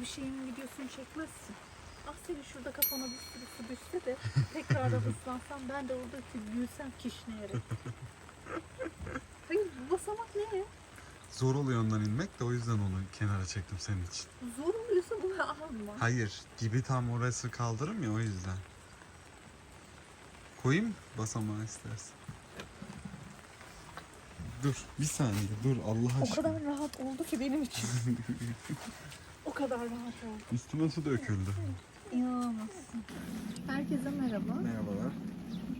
bir şeyin videosunu çekmezsin. Ah senin şurada kafana bir sürü su düşse de tekrar ıslansam ben de orada gülsem kişneyerek. Hayır bu basamak ne? Zor oluyor ondan inmek de o yüzden onu kenara çektim senin için. Zor oluyorsa bunu alma. Hayır, gibi tam orası kaldırım ya o yüzden. Koyayım basamağı istersen. Dur, bir saniye dur Allah O aşkına. kadar rahat oldu ki benim için. o kadar rahat oldu. Üstüme su döküldü. İnanamazsın. Herkese merhaba. Merhabalar.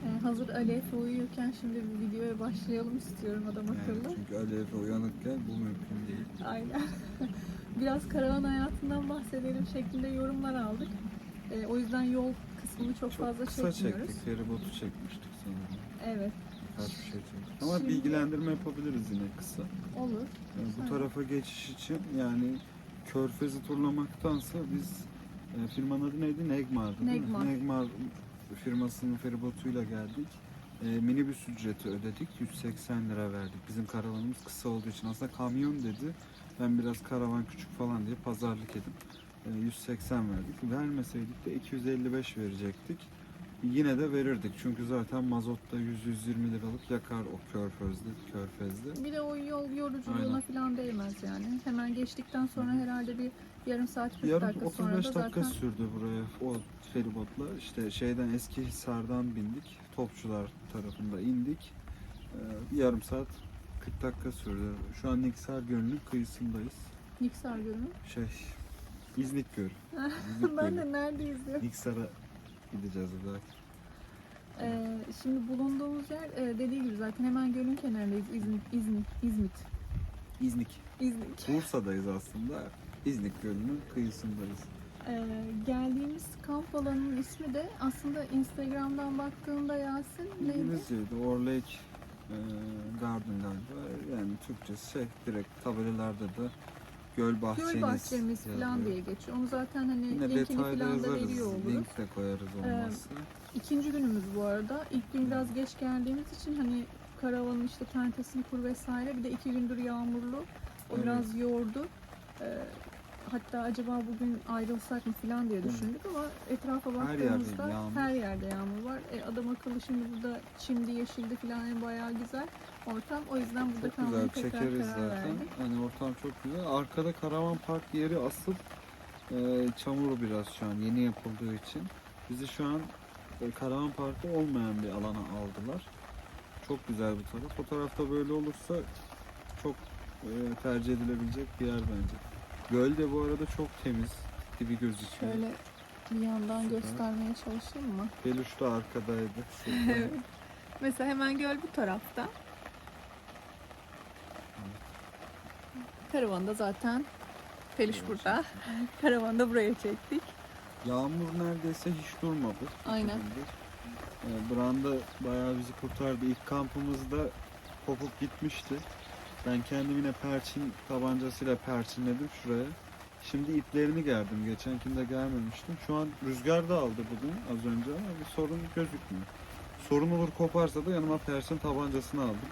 Ee, hazır Alef uyuyorken şimdi bir videoya başlayalım istiyorum adam akıllı. çünkü Alev uyanıkken bu mümkün değil. Aynen. Biraz karavan hayatından bahsedelim şeklinde yorumlar aldık. Ee, o yüzden yol kısmını çok, fazla kısa çekmiyoruz. çektik. Feribotu çekmiştik sanırım. Evet, Birkaç bir şey. Ama Şimdi- bilgilendirme yapabiliriz yine kısa. olur. Yani bu Aynen. tarafa geçiş için yani Körfez'i turlamaktansa biz e, firmanın adı neydi? Negmar'dı değil Negmar. mi? Negmar firmasının feribotuyla geldik. E, minibüs ücreti ödedik. 180 lira verdik. Bizim karavanımız kısa olduğu için aslında kamyon dedi. Ben biraz karavan küçük falan diye pazarlık edip e, 180 verdik. Vermeseydik de 255 verecektik. Yine de verirdik çünkü zaten mazotta 100-120 liralık yakar o körfezde, körfezde. Bir de o yol yoruculuğuna Aynen. falan değmez yani. Hemen geçtikten sonra herhalde bir yarım saat 40 Yarım dakika sonra 35 da dakika zaten sürdü buraya o feribotla. İşte şeyden eski Hisar'dan bindik. Topçular tarafında indik. Ee, yarım saat 40 dakika sürdü. Şu an Niksar Gölü'nün kıyısındayız. Niksar Gölü. Şey İznik Gölü. İznik ben Gölü. de neredeyiz diyor. Niksar'a gideceğiz belki. Ee, şimdi bulunduğumuz yer e, dediği gibi zaten hemen gölün kenarındayız. İzmit, İzmit, İzmit. İznik. İznik. Bursa'dayız aslında. İznik Gölü'nün kıyısındayız. Ee, geldiğimiz kamp alanının ismi de aslında Instagram'dan baktığında Yasin neydi? İngilizceydi. Orlake e, Garden galiba. Yani Türkçesi şey direkt tabelalarda da göl bahçeniz, Göl bahçemiz falan diye geçiyor. Onu zaten hani Yine linkini falan da veriyor oluruz. Link de koyarız olmazsa. İkinci günümüz bu arada. İlk gün biraz geç geldiğimiz için hani karavanın işte tentesini kur vesaire. Bir de iki gündür yağmurlu. O Evet. biraz yordu. Ee, hatta acaba bugün ayrılsak mı falan diye düşündük ama etrafa Her yerde baktığımızda her yerde yağmur var. E, adam akıllı şimdi burada çimdi, yeşildi falan yani bayağı güzel ortam. O yüzden burada Çok kalmaya güzel tekrar çekeriz karar zaten. verdik. Hani ortam çok güzel. Arkada karavan park yeri asıl e, çamur biraz şu an yeni yapıldığı için. Bizi şu an e, karavan parkı olmayan bir alana aldılar. Çok güzel bu taraf. O tarafta böyle olursa çok e, tercih edilebilecek bir yer bence. Göl de bu arada çok temiz. Dibi gözüküyor. Şöyle bir yandan Süper. göstermeye çalışayım mı? Peluş da arkadaydı. Evet. Mesela hemen göl bu tarafta. Karavanda zaten Peluş Evet. burada. Karavanı buraya çektik. Yağmur neredeyse hiç durmadı. Aynen. Ee, Branda bayağı bizi kurtardı. İlk kampımızda kopup gitmişti. Ben kendim yine perçin tabancasıyla perçinledim şuraya. Şimdi iplerini gerdim. Geçenkinde germemiştim. Şu an rüzgar da aldı bugün az önce ama bir sorun gözükmüyor. Sorun olur koparsa da yanıma perçin tabancasını aldım.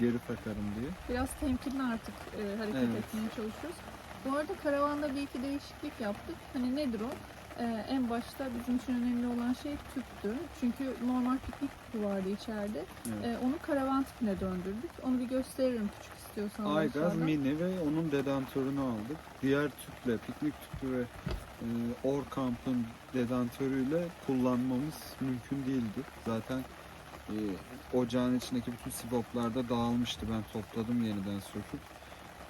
Geri takarım diye. Biraz temkinli artık e, hareket Evet. etmeye çalışıyoruz. Bu arada karavanda bir iki değişiklik yaptık. Hani nedir o? E, en başta bizim için önemli olan şey tüptü. Çünkü normal piknik tüpü vardı içeride. Evet. E, onu karavan tüpüne döndürdük. Onu bir gösteririm küçük istiyorsan. Aygaz mini ve onun dedantörünü aldık. Diğer tüple, piknik tüpü ve e, Orkamp'ın dedantörüyle kullanmamız mümkün değildi. Zaten e, ocağın içindeki bütün siboplarda dağılmıştı. Ben topladım yeniden söküp.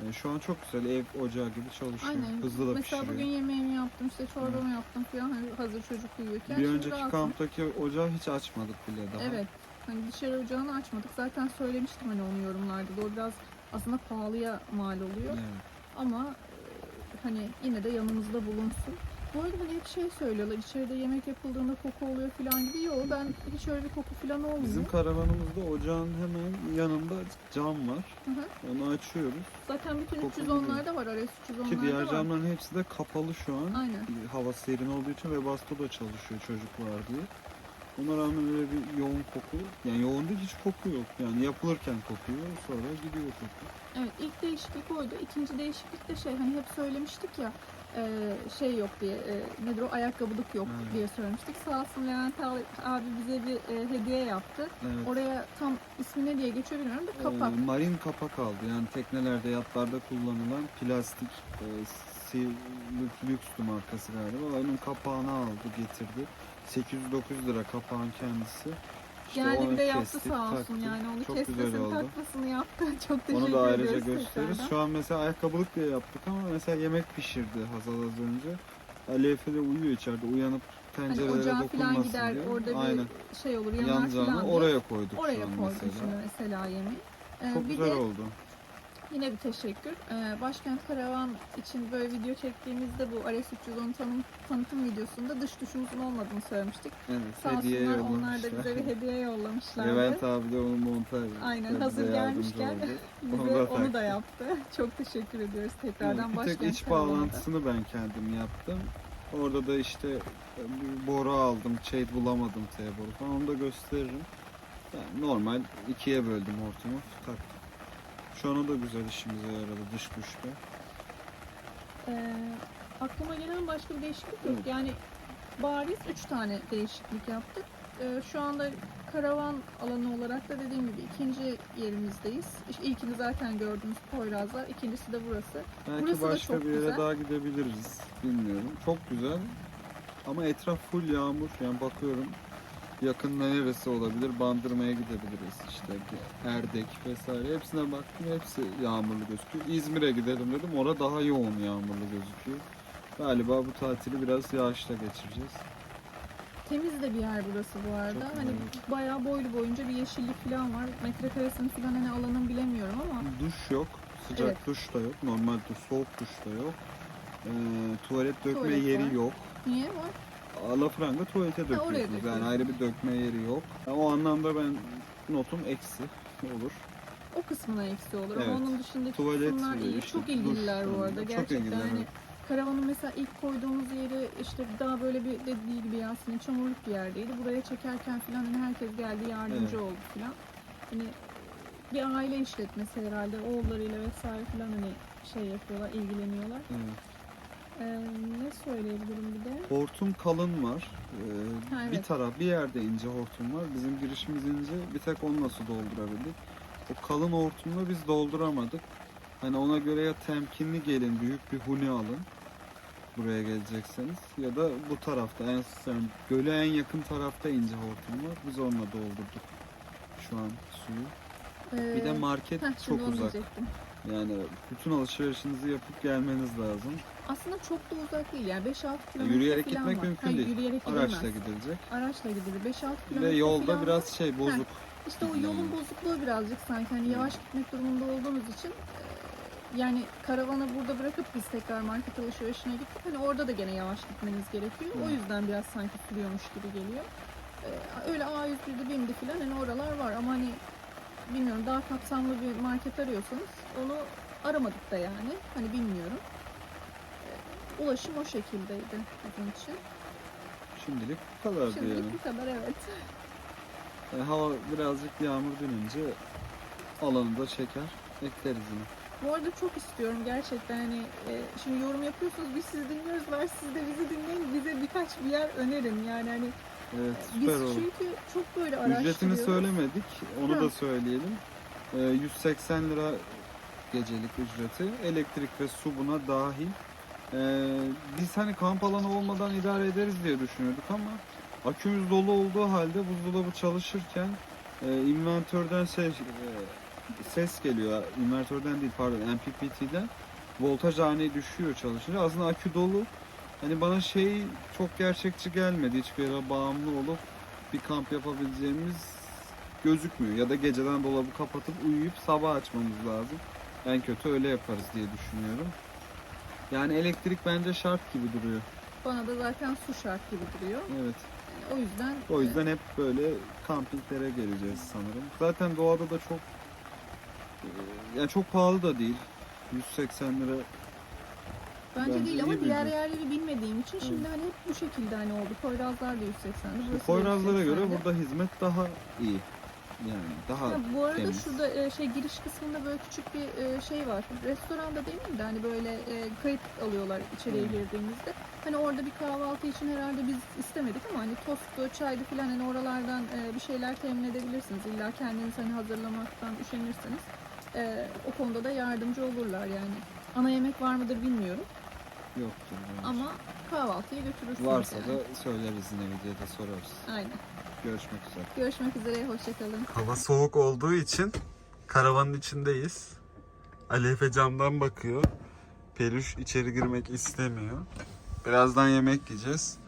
E, şu an çok güzel ev ocağı gibi çalışıyor. Aynen. Hızlı da Mesela pişiriyor. bugün yemeğimi yaptım, işte çorbamı yaptım falan hani hazır çocuk uyuyorken. Bir Şimdi önceki rahatım. kamptaki ocağı hiç açmadık bile daha. Evet. Hani dışarı ocağını açmadık. Zaten söylemiştim hani onu yorumlarda da. O biraz aslında pahalıya mal oluyor. Evet. Ama e, hani yine de yanımızda bulunsun. Bu arada hani hep şey söylüyorlar içeride yemek yapıldığında koku oluyor falan gibi. Yok ben hiç öyle bir koku falan olmuyor. Bizim karavanımızda ocağın hemen yanında cam var. Hı hı. Onu açıyoruz. Zaten bütün Koku 310'larda var. Ares 310'larda Ki diğer var. camların hepsi de kapalı şu an. Aynen. Hava serin olduğu için ve basto da çalışıyor çocuklar diye. Ona rağmen öyle bir yoğun koku, yani yoğun değil hiç koku yok. Yani yapılırken kokuyor, sonra gidiyor koku. Evet ilk değişiklik oydu. İkinci değişiklik de şey hani hep söylemiştik ya e, şey yok diye e, nedir o ayakkabılık yok Evet. diye söylemiştik. Sağ olsun Levent abi bize bir e, hediye yaptı. Evet. Oraya tam ismi ne diye geçiyor bilmiyorum da kapak. Ee, marin kapak aldı. Yani teknelerde, yatlarda kullanılan plastik e, lükstü markası galiba. Onun kapağını aldı, getirdi. 809 lira kapağın kendisi. İşte Yani onu bir de yaptı kestik, sağ olsun taktık. yani onu Çok güzel kesmesini oldu. takmasını yaptı. Çok teşekkür Onu da ayrıca ediyoruz gösteririz. tekrardan. Şu an mesela ayakkabılık diye yaptık ama mesela yemek pişirdi Hazal az önce. Ali Efe de uyuyor içeride. Uyanıp Hani tencerelere ocağa falan dokunmasın gider diye. orada bir Aynen. şey olur yanar Yanacağını falan diye. oraya koyduk Oraya şu an koyduk mesela. şimdi mesela yemeği. Ee, Çok bir güzel de oldu. Yine bir teşekkür. Ee, Başkent Karavan için böyle video çektiğimizde bu Ares 310 tanım, tanıtım videosunda dış duşumuzun olmadığını söylemiştik. Evet, Sağ hediye olsunlar yollamışlar. onlar da bize bir hediye yollamışlardı. Levent abi de onu montaj Aynen, bize hazır gelmişken. Bize Onu da onu da yaptı. Çok teşekkür ediyoruz tekrardan Evet, bir tek iç Karavan'da. bağlantısını ben kendim yaptım. Orada da işte bir boru aldım, şey bulamadım T boru falan onu da gösteririm. Yani normal ikiye böldüm hortumu, taktım. Şu an o da güzel işimize yaradı dış güçte. Ee, aklıma gelen başka bir değişiklik yok. Evet. Yani bariz 3 tane değişiklik yaptık. Ee, şu anda karavan alanı olarak da dediğim gibi ikinci yerimizdeyiz. İşte ilkini zaten gördünüz Poyrazlar. İkincisi de burası. Belki Burası da başka çok bir yere güzel. daha gidebiliriz, bilmiyorum. Çok güzel ama etraf full yağmur. Yani bakıyorum yakında neresi olabilir? Bandırmaya gidebiliriz işte. Erdek vesaire. Hepsine baktım. Hepsi yağmurlu gözüküyor. İzmir'e gidelim dedim. Orada daha yoğun yağmurlu gözüküyor. Galiba bu tatili biraz yağışla geçireceğiz. Temiz de bir yer burası bu arada. Çok hani güzel. bayağı boylu boyunca bir yeşillik falan var. Metrekaresini falan hani alanın bilemiyorum ama Duş yok. Sıcak Evet. duş da yok. Normal duş, soğuk duş da yok. Ee, tuvalet dökme Tuvalet yeri var. yok. niye var? Alafranga tuvalete döküyorsunuz. Yani ayrı bir dökme yeri yok. O anlamda ben notum eksi olur. O kısmına eksi olur Evet. ama onun dışındaki Tuvalet kısımlar iyi. işte Çok ilgililer bu arada. Çok Gerçekten ilgililer, hani karavanın mesela ilk koyduğumuz yeri işte daha böyle bir dediği gibi Yasin'in çamurluk bir yerdeydi. Buraya çekerken falan hani herkes geldi yardımcı Evet. oldu falan. Hani bir aile işletmesi herhalde oğullarıyla vesaire falan hani şey yapıyorlar, ilgileniyorlar. Evet. Ee, ne söyleyebilirim bir de? Hortum kalın var. Ee, Ha, Bir evet. taraf, bir yerde ince hortum var. Bizim girişimiz ince. Bir tek onu nasıl doldurabildik. O kalın hortumla biz dolduramadık. Hani ona göre ya temkinli gelin, büyük bir huni alın. Buraya gelecekseniz. Ya da bu tarafta, en yani göle en yakın tarafta ince hortum var. Biz onunla doldurduk şu an suyu. Bir de Ee, market heh, çok uzak. diyecektim. Yani bütün alışverişinizi yapıp gelmeniz lazım. Aslında çok da uzak değil yani 5-6 kilometre Yürüyerek falan gitmek var. mümkün Hayır, değil. Yürüyerek Araçla gidilmez. gidilecek. Araçla gidilir. 5-6 Ve kilometre yolda falan biraz var. şey bozuk. İşte o yolun bozukluğu birazcık sanki hani yavaş gitmek durumunda olduğumuz için e, yani karavanı burada bırakıp biz tekrar market alışverişine gittik. Hani orada da gene yavaş gitmeniz gerekiyor. O yüzden biraz sanki sürüyormuş gibi geliyor. E, Öyle A101'de BİM'de falan hani oralar var ama hani bilmiyorum daha kapsamlı bir market arıyorsanız onu aramadık da yani. Hani bilmiyorum. E, Ulaşım o şekildeydi bizim için. Şimdilik bu kadar diyelim. Şimdilik bu kadar evet. Yani hava birazcık yağmur dönünce alanı da çeker. Ekleriz yine. Bu arada çok istiyorum gerçekten hani e, şimdi yorum yapıyorsunuz biz sizi dinliyoruz var siz de bizi dinleyin bize birkaç bir yer önerin yani hani Evet biz süper olur. çünkü çok böyle araştırıyoruz. Ücretini söylemedik. Onu Ha. da söyleyelim. Ee, 180 lira gecelik ücreti. Elektrik ve su buna dahil. Ee, biz hani kamp alanı olmadan idare ederiz diye düşünüyorduk ama akümüz dolu olduğu halde buzdolabı çalışırken e, inventörden şey e, ses geliyor. İnvertörden değil pardon MPPT'den voltaj ani düşüyor çalışınca. Aslında akü dolu. Hani bana şey çok gerçekçi gelmedi. Hiçbir yere bağımlı olup bir kamp yapabileceğimiz gözükmüyor. Ya da geceden dolabı kapatıp uyuyup sabah açmamız lazım. En kötü öyle yaparız diye düşünüyorum. Yani elektrik bence şart gibi duruyor. Bana da zaten su şart gibi duruyor. Evet. O yüzden O yüzden hep böyle kampinglere geleceğiz sanırım. Zaten doğada da çok e, yani çok pahalı da değil. 180 lira bence, bence değil ama diğer yerleri bilmediğim için şimdi hani hep bu şekilde hani oldu. Poyrazlar da 180'di. burası da Poyrazlara göre 180'di. burada hizmet daha iyi. Yani daha Ha, bu arada temiz. şurada e, şey giriş kısmında böyle küçük bir e, şey var. Restoranda demeyeyim de hani böyle e, kayıt alıyorlar içeriye Hmm. girdiğimizde. Hani orada bir kahvaltı için herhalde biz istemedik ama hani tostlu, çaydı falan hani oralardan e, bir şeyler temin edebilirsiniz. İlla kendiniz hani hazırlamaktan üşenirseniz e, o konuda da yardımcı olurlar yani. Ana yemek var mıdır bilmiyorum yoktur. bence. ama kahvaltıyı götürürsünüz Varsa yani. da söyleriz yine videoda sorarız. Aynen. Görüşmek üzere. Görüşmek üzere, hoşçakalın. Hava soğuk olduğu için karavanın içindeyiz. Ali Efe camdan bakıyor. Peluş içeri girmek istemiyor. Birazdan yemek yiyeceğiz.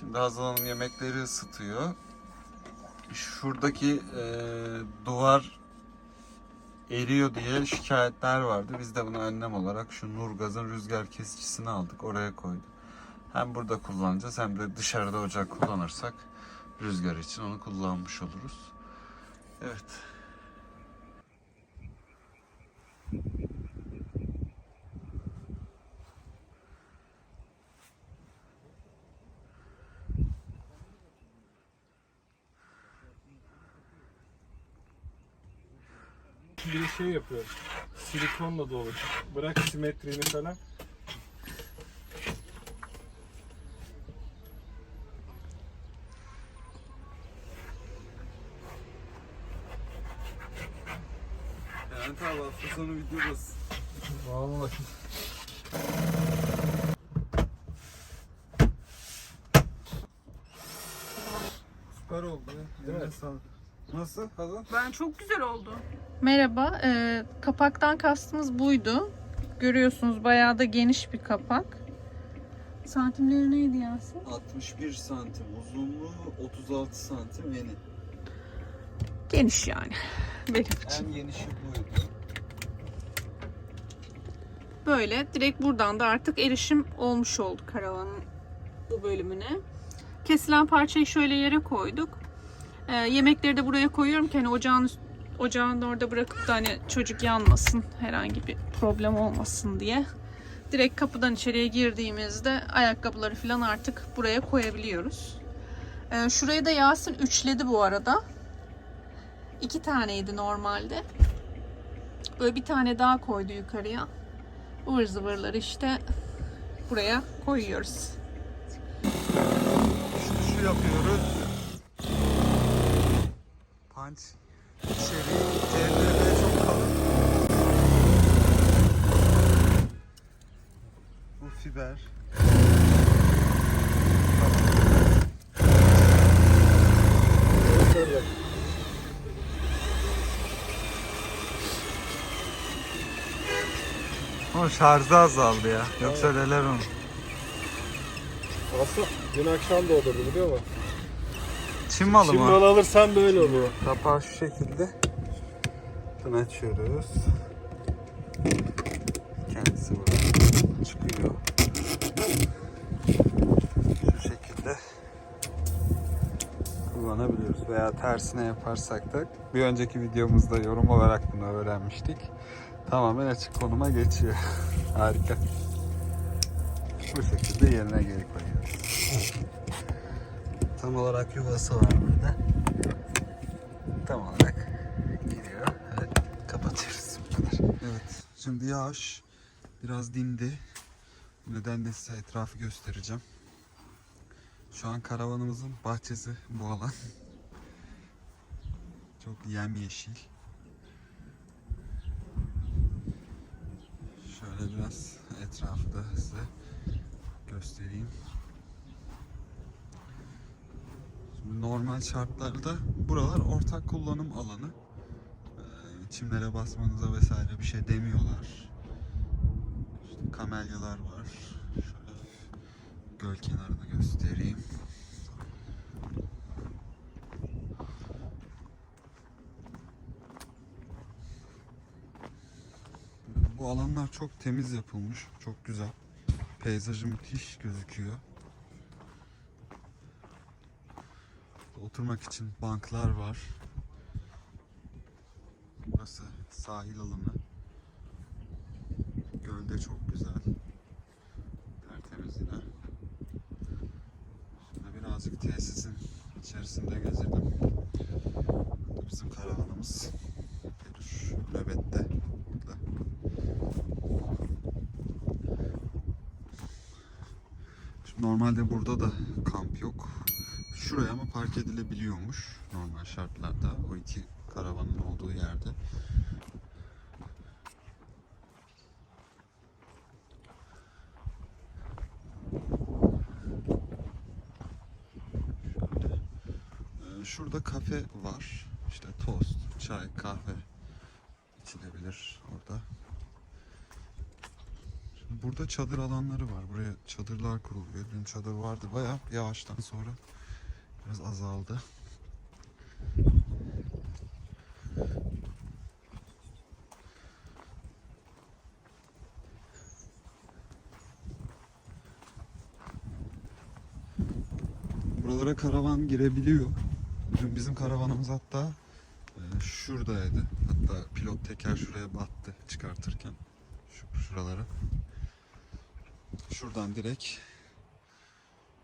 Şimdi Hazal Hanım yemekleri ısıtıyor. Şuradaki eee, duvar eriyor diye şikayetler vardı. Biz de buna önlem olarak şu Nurgaz'ın rüzgar kesicisini aldık. Oraya koyduk. Hem burada kullanacağız hem de dışarıda ocak kullanırsak rüzgar için onu kullanmış oluruz. Evet. bir şey yapıyor. Silikonla dolu. Bırak simetrini falan. Yani tabi hafta sonu videodasın. Vallahi. Süper oldu ya. Evet. sağlık. Nasıl Hazal? Ben çok güzel oldu. Merhaba. e, kapaktan kastımız buydu. Görüyorsunuz bayağı da geniş bir kapak. Santimleri neydi Yasin? 61 santim uzunluğu, 36 santim eni. Geniş yani. Benim için. En genişi buydu. Böyle direkt buradan da artık erişim olmuş oldu karavanın bu bölümüne. Kesilen parçayı şöyle yere koyduk. Ee, yemekleri de buraya koyuyorum ki hani ocağın üst- ocağın orada bırakıp da hani çocuk yanmasın, herhangi bir problem olmasın diye. Direkt kapıdan içeriye girdiğimizde ayakkabıları falan artık buraya koyabiliyoruz. Ee, şurayı da Yasin üçledi bu arada. İki taneydi normalde. Böyle bir tane daha koydu yukarıya ıvır zıvırları işte buraya koyuyoruz. Şimdi şu yapıyoruz. Punch. İçeri. CTRL çok kalın. Bu fiber. Ama şarjı azaldı ya. Yoksa neler onu. Aslında dün akşam da olurdu biliyor musun? Çin malı Şimdi mı? onu alırsan böyle oluyor. Kapağı şu şekilde. Bunu açıyoruz. Kendisi burada çıkıyor. Şu şekilde kullanabiliyoruz. Veya tersine yaparsak da bir önceki videomuzda yorum olarak bunu öğrenmiştik. Tamamen açık konuma geçiyor. Harika. Bu şekilde yerine geri koyuyoruz. Tam olarak yuvası var burada tam olarak giriyor. Evet, kapatıyoruz bu kadar. Evet, şimdi yağış biraz dindi. Bu nedenle size etrafı göstereceğim. Şu an karavanımızın bahçesi bu alan. Çok yemyeşil. Şöyle biraz etrafı da size göstereyim. Şimdi normal şartlarda buralar ortak kullanım alanı. Ee, Çimlere basmanıza vesaire bir şey demiyorlar. İşte kamelyalar var. Şöyle göl kenarını göstereyim. Alanlar çok temiz yapılmış. Çok güzel. Peyzajı müthiş gözüküyor. Oturmak için banklar var. Burası sahil alanı. Gölde çok güzel. Tertemiz yine. Şimdi birazcık tesisin içerisinde gezirdim. Burada bizim karavanımız. Peluş nöbette. Burada. Şimdi normalde burada da kamp yok. Şuraya ama park edilebiliyormuş normal şartlarda. O iki karavanın olduğu yerde. Ee, Şurada kafe var. İşte tost, çay, kahve içilebilir orada. Şimdi burada çadır alanları var. Buraya çadırlar kuruluyor. Dün çadır vardı. Bayağı yağıştan sonra biraz azaldı. Buralara karavan girebiliyor. Dün bizim karavanımız hatta e, şuradaydı. Hatta pilot teker şuraya battı çıkartırken. Şu, şuralara. Şuradan direkt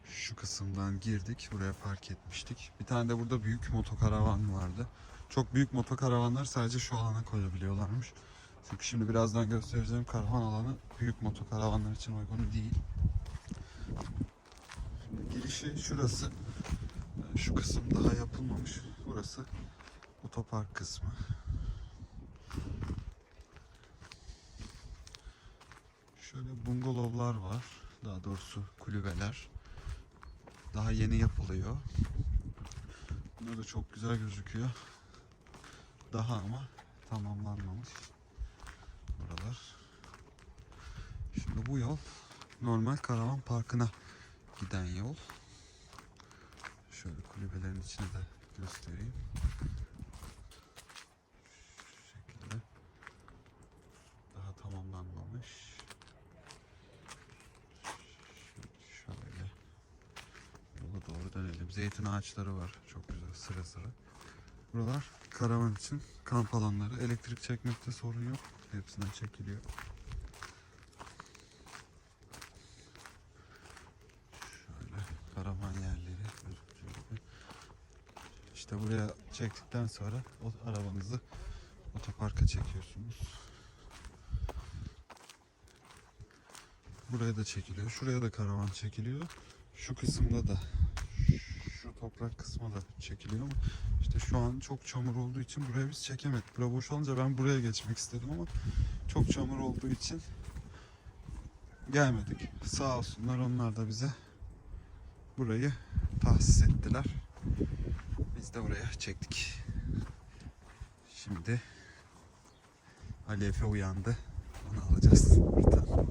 şu kısımdan girdik. Buraya park etmiştik. Bir tane de burada büyük motokaravan vardı. Çok büyük motokaravanlar sadece şu alana koyabiliyorlarmış. Çünkü şimdi birazdan göstereceğim karavan alanı büyük motokaravanlar için uygun değil. Şimdi girişi şurası. Şu kısım daha yapılmamış. Burası otopark kısmı. Şöyle bungalovlar var. Daha doğrusu kulübeler. Daha yeni yapılıyor. Bunlar da çok güzel gözüküyor. Daha ama tamamlanmamış. Buralar. Şimdi bu yol normal karavan parkına giden yol. Şöyle kulübelerin içine de göstereyim. Şu şekilde. Daha tamamlanmamış. Ş- Şöyle. Dönelim. Zeytin ağaçları var. Çok güzel sıra sıra. Buralar karavan için kamp alanları. Elektrik çekmekte sorun yok. Hepsinden çekiliyor. Şöyle karavan yerleri. İşte buraya çektikten sonra o arabanızı otoparka çekiyorsunuz. Buraya da çekiliyor. Şuraya da karavan çekiliyor. Şu kısımda da toprak kısmı da çekiliyor ama işte şu an çok çamur olduğu için buraya biz çekemedik. Bura boş olunca ben buraya geçmek istedim ama çok çamur olduğu için gelmedik. Sağ olsunlar onlar da bize burayı tahsis ettiler. Biz de buraya çektik. Şimdi Ali Efe uyandı. Onu alacağız buradan.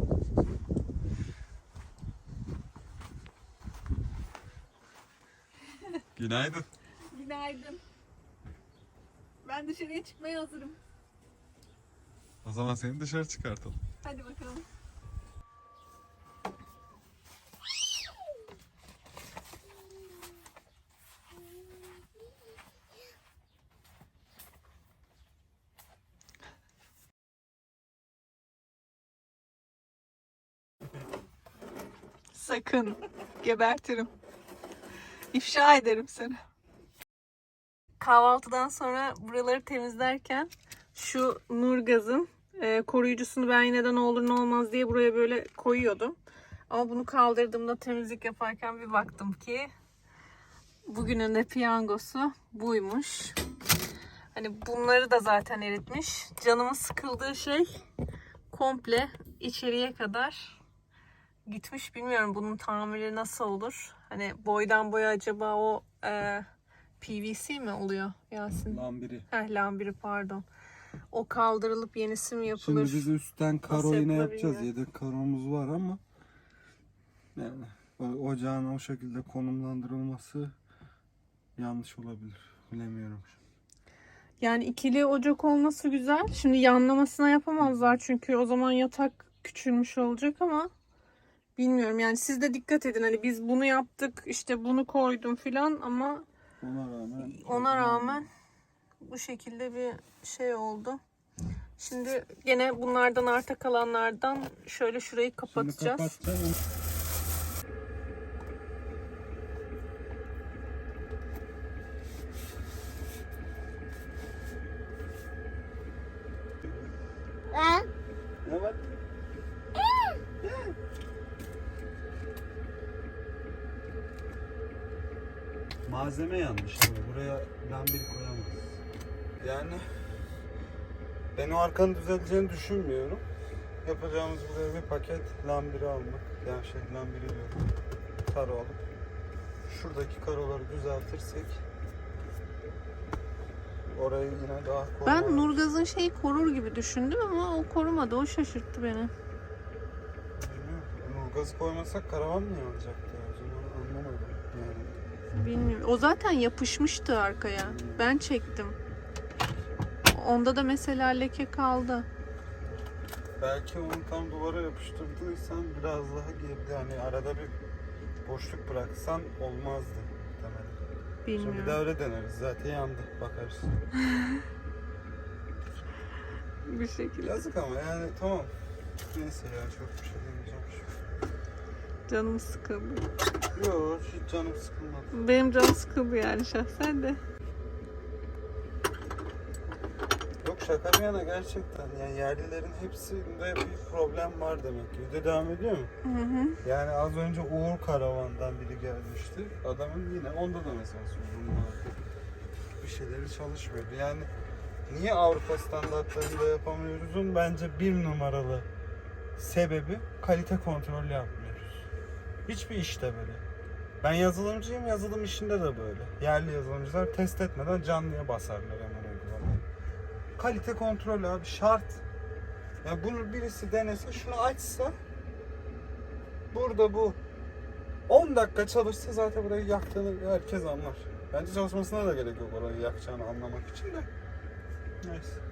Günaydın. Günaydın. Ben dışarıya çıkmaya hazırım. O zaman seni dışarı çıkartalım. Hadi bakalım. Sakın. Gebertirim. İfşa ederim seni. Kahvaltıdan sonra buraları temizlerken şu Nurgaz'ın e, koruyucusunu ben yine ne olur ne olmaz diye buraya böyle koyuyordum. Ama bunu kaldırdığımda temizlik yaparken bir baktım ki bugünün de piyangosu buymuş. Hani bunları da zaten eritmiş. Canımın sıkıldığı şey komple içeriye kadar gitmiş. Bilmiyorum bunun tamiri nasıl olur. Hani boydan boya acaba o e, PVC mi oluyor Yasin? Lambiri. Heh, lambiri pardon. O kaldırılıp yenisi mi Şimdi yapılır? biz üstten karo yine yapacağız. Yedek karomuz var ama yani ocağın o şekilde konumlandırılması yanlış olabilir. Bilemiyorum. Yani ikili ocak olması güzel. Şimdi yanlamasına yapamazlar çünkü o zaman yatak küçülmüş olacak ama Bilmiyorum yani siz de dikkat edin hani biz bunu yaptık işte bunu koydum filan ama Ona rağmen ona rağmen bu şekilde bir şey oldu. Şimdi gene bunlardan arta kalanlardan şöyle şurayı kapatacağız. kapatacağım. Ne var? Malzeme yanlış. Buraya lambiri koyamaz. Yani ben o arkanın düzeleceğini düşünmüyorum. Yapacağımız buraya bir paket lambiri almak. Yani şey lambiri diyorum. Karo alıp şuradaki karoları düzeltirsek orayı yine daha kolay. Ben Nurgaz'ın şeyi korur gibi düşündüm ama o korumadı. O şaşırttı beni. Bilmiyorum. Nurgaz'ı koymasak karavan mı yanacaktı ya? O zaman anlamadım yani. Bilmiyorum. O zaten yapışmıştı arkaya. Ben çektim. Onda da mesela leke kaldı. Belki onu tam duvara yapıştırdıysan biraz daha geride hani arada bir boşluk bıraksan olmazdı muhtemelen. Şimdi bir Bilmiyorum. daha öyle deneriz. Zaten yandı. Bakarız. Bir şekilde. Yazık ama yani tamam. Neyse ya çok bir şey demeyeceğim. Canım sıkıldı. Yok hiç canım sıkılmadı. Benim canım sıkıldı yani şahsen de. Yok şaka bir yana gerçekten yani yerlilerin hepsinde bir problem var demek ki. Bir de devam ediyor mu? Hı hı. Yani az önce Uğur Karavan'dan biri gelmişti. Adamın yine onda da mesela sorun vardı. Bir şeyleri çalışmıyordu. Yani niye Avrupa standartlarında yapamıyoruzun bence bir numaralı sebebi kalite kontrolü yapmıyoruz. Hiçbir işte böyle. Ben yazılımcıyım, yazılım işinde de böyle. Yerli yazılımcılar test etmeden canlıya basarlar hemen uygulamayı. Kalite kontrolü abi şart. Ya bunu birisi denese, şunu açsa burada bu 10 dakika çalışsa zaten burayı yaktığını herkes anlar. Bence çalışmasına da gerek yok orayı yakacağını anlamak için de. Neyse.